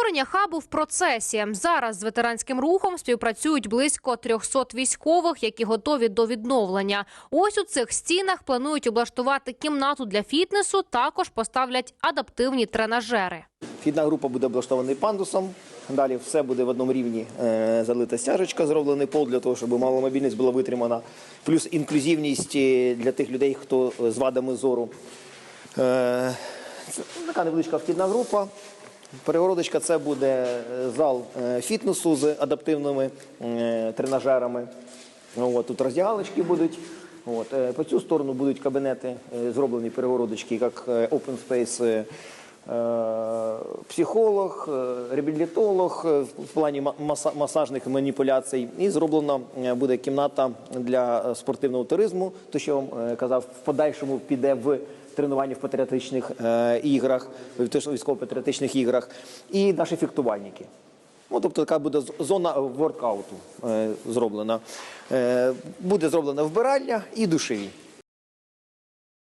Створення хабу в процесі. Зараз з ветеранським рухом співпрацюють близько 300 військових, які готові до відновлення. Ось у цих стінах планують облаштувати кімнату для фітнесу. Також поставлять адаптивні тренажери. Вхідна група буде облаштований пандусом. Далі все буде в одному рівні е, залита стяжечка, зроблений пол для того, щоб маломобільність була витримана. Плюс інклюзивність е, для тих людей, хто з вадами зору. Е, Це така невеличка вхідна група. Перегородочка це буде е, зал е, фітнесу з адаптивними е, тренажерами. От, тут роздягалочки будуть. От, по цю сторону будуть кабінети, зроблені перегородочки, як open space, психолог, е, реабілітолог е, в плані масажних маніпуляцій. І зроблена буде кімната для спортивного туризму, то що я вам казав, в подальшому піде в тренування в патріотичних е, іграх, в військово-патріотичних іграх, і наші фехтувальники. Ну, тобто така буде зона воркауту е, зроблена. Е, буде зроблена вбиральня і душеві.